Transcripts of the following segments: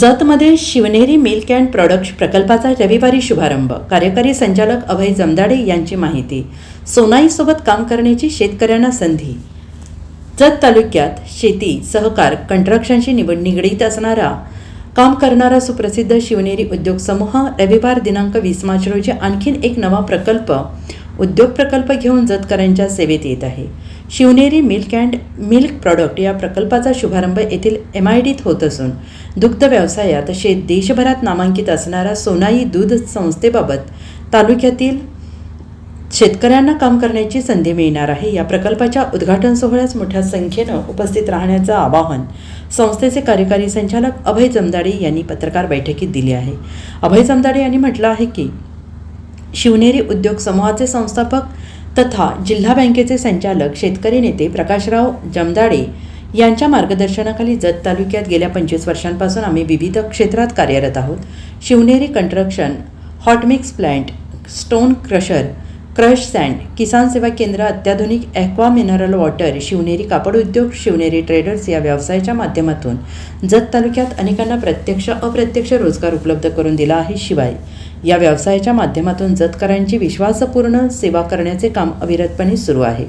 जतमध्ये Shivneri milk and product प्रकल्पाचा रविवारी शुभारंभ. कार्यकारी संचालक अभय जमदाडे यांची माहिती. सोनाईसोबत काम करण्याची शेतकऱ्यांना संधी. जत तालुक्यात शेती सहकार कंट्रक्शनशी निवड निगडीत असणारा काम करणारा सुप्रसिद्ध शिवनेरी उद्योग समूह रविवार दिनांक वीस मार्च रोजी आणखीन एक नवा प्रकल्प उद्योग प्रकल्प घेऊन जतकरांच्या सेवेत येत आहे. Shivneri milk and milk product या प्रकल्पाचा शुभारंभ येथील एम आय डीत होत असून दुग्ध व्यवसायात शे देशभरात नामांकित असणारा सोनाई दूध संस्थेबाबत तालुक्यातील शेतकऱ्यांना काम करण्याची संधी मिळणार आहे. या प्रकल्पाच्या उद्घाटन सोहळ्यास मोठ्या संख्येनं उपस्थित राहण्याचं आवाहन संस्थेचे कार्यकारी संचालक अभय जमदाडे यांनी पत्रकार बैठकीत दिले आहे. अभय जमदाडे यांनी म्हटलं आहे की शिवनेरी उद्योग समूहाचे संस्थापक तथा जिल्हा बँकेचे संचालक शेतकरी नेते प्रकाशराव जमदाडे यांच्या मार्गदर्शनाखाली जत तालुक्यात गेल्या पंचवीस वर्षांपासून आम्ही विविध क्षेत्रात कार्यरत आहोत. Shivneri construction hot mix plant stone crusher crush sand किसान सेवा केंद्र अत्याधुनिक ॲक्वा मिनरल वॉटर शिवनेरी कापड उद्योग शिवनेरी ट्रेडर्स या व्यवसायाच्या माध्यमातून जत तालुक्यात अनेकांना प्रत्यक्ष अप्रत्यक्ष रोजगार उपलब्ध करून दिला आहे शिवाय. या व्यवसायाच्या माध्यमातून जतकरांची विश्वासपूर्ण सेवा करण्याचे काम अविरतपणे सुरू आहे.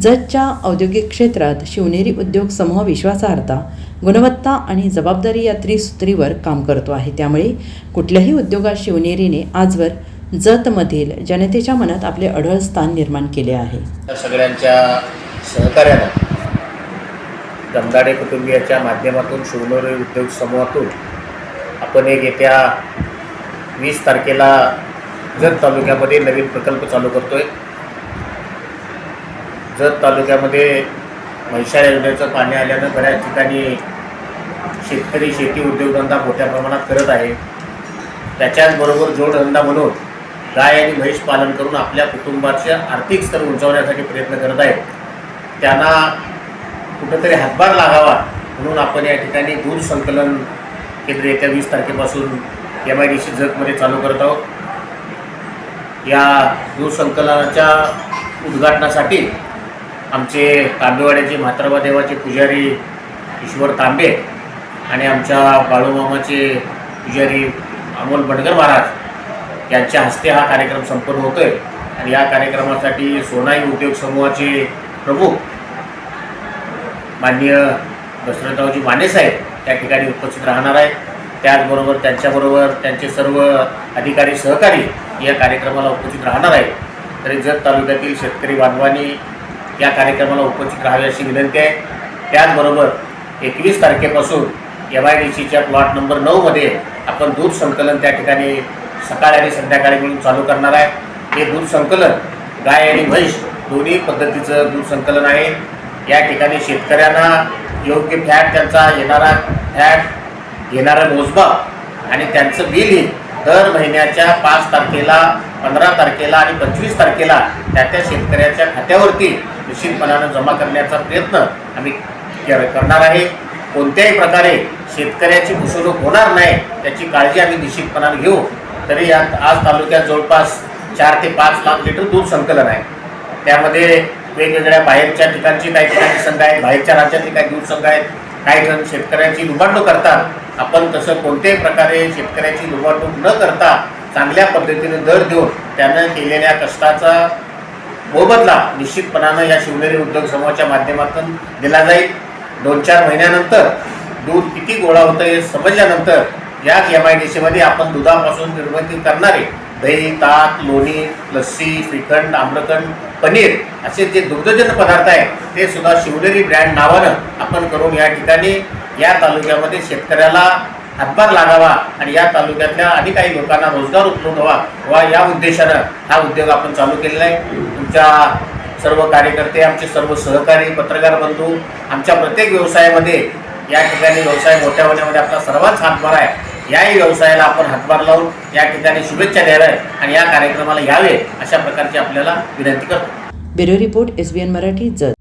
जतच्या औद्योगिक क्षेत्रात शिवनेरी उद्योग समूह विश्वासार्हता गुणवत्ता आणि जबाबदारी या त्रिसूत्रीवर काम करतो आहे. त्यामुळे कुठल्याही उद्योगात शिवनेरीने आजवर जतमधील जनतेच्या मनात आपले अढळ स्थान निर्माण केले आहे. सगळ्यांच्या सहकार्यानं दमदाडे कुटुंबियाच्या माध्यमातून शिवनेरी उद्योग समूहातून आपण एक येत्या वीस तारखेला जत तालुक्यामध्ये नवीन प्रकल्प चालू करतोय. जत तालुक्यामध्ये म्हैसाळ योजनेचं पाणी आल्यानं बऱ्याच ठिकाणी शेतकरी शेती उद्योगधंदा मोठ्या प्रमाणात करत आहे. त्याच्याचबरोबर जोडधंदा म्हणून गाय आणि म्हैस पालन करून आपल्या कुटुंबाचे आर्थिक स्तर उंचावण्यासाठी प्रयत्न करत आहेत. त्यांना कुठंतरी हातभार लागावा म्हणून आपण या ठिकाणी दूध संकलन केंद्र येत्या वीस तारखेपासून एम आय डी सी जगमध्ये चालू करत आहोत. या दूध संकलनाच्या उद्घाटनासाठी आमचे तांबेवाड्याचे म्हातारबा देवाचे पुजारी ईश्वर तांबे आणि आमच्या बाळूमामाचे पुजारी अमोल बडगर महाराज यांच्या हस्ते हा कार्यक्रम संपन्न होतो आहे आणि या कार्यक्रमासाठी सोनाई उद्योग समूहाचे प्रमुख माननीय दशरथरावजी मानेसाहेब त्या ठिकाणी उपस्थित राहणार आहेत. त्याचबरोबर त्यांच्याबरोबर त्यांचे सर्व अधिकारी सहकारी या कार्यक्रमाला उपस्थित राहणार आहेत. तरी जत तालुक्यातील शेतकरी बांधवांनी या कार्यक्रमाला उपस्थित राहावे अशी विनंती आहे. त्याचबरोबर एकवीस तारखेपासून एम आय डी सीच्या प्लॉट नंबर नऊमध्ये आपण दूध संकलन त्या ठिकाणी सकाळी आणि संध्याकाळी मिळून चालू करणार आहे. हे दूध संकलन गाय आणि म्हैस दोन्ही पद्धतीचं दूध संकलन आहे. या ठिकाणी शेतकऱ्यांना योग्य फॅट त्यांचा येणारा फॅट येणारा मोजमाप आणि त्यांचं बिलही दर महिन्याच्या पाच तारखेला पंधरा तारखेला आणि पंचवीस तारखेला त्या त्या शेतकऱ्याच्या खात्यावरती निश्चितपणानं जमा करण्याचा प्रयत्न आम्ही करणार आहे. कोणत्याही प्रकारे शेतकऱ्याची फसवणूक होणार नाही त्याची काळजी आम्ही निश्चितपणाने घेऊ. तरी यात आज तालुक्यात जवळपास चार ते पाच लाख लिटर दूध संकलन आहे. त्यामध्ये वेगवेगळ्या बाहेरच्या ठिकाणची काही ठिकाणी संघ आहेत बाहेरच्या राज्यातली काही दूध संघ आहेत काही जण शेतकऱ्यांची लुबाडणूक करतात. आपण तसं कोणत्याही प्रकारे शेतकऱ्याची लुबाडणूक न करता चांगल्या पद्धतीने दर देऊन त्यानं केलेल्या कष्टाचा मोबदला निश्चितपणानं या शिवनेरी उद्योग समूहाच्या माध्यमातून दिला जाईल. दोन चार महिन्यानंतर दूध किती गोळा होतं हे समजल्यानंतर याच एम आय डी सीमध्ये आपण दुधापासून निर्मिती करणारे दही ताक लोणी लस्सी श्रीखंड आम्रखंड पनीर असे जे दुग्धजन्य पदार्थ आहेत ते सुद्धा शिवनेरी ब्रँड नावानं आपण करून या ठिकाणी या तालुक्यामध्ये शेतकऱ्याला हातभार लागावा आणि या तालुक्यातल्या आणि काही लोकांना रोजगार उपलब्ध व्हावा वा या उद्देशानं हा उद्योग आपण चालू केलेला आहे. तुमच्या सर्व कार्यकर्ते आमचे सर्व सहकारी पत्रकार बंधू आमच्या प्रत्येक व्यवसायामध्ये या ठिकाणी व्यवसाय मोठ्या होण्यामध्ये आपला सर्वांच हातभार आहे. याही व्यवसायाला आपण हातभार लावून या ठिकाणी शुभेच्छा द्याव्या आणि या कार्यक्रमाला यावे अशा प्रकारची आपल्याला विनंती करतो. Bureau report S B N Marathi Jat.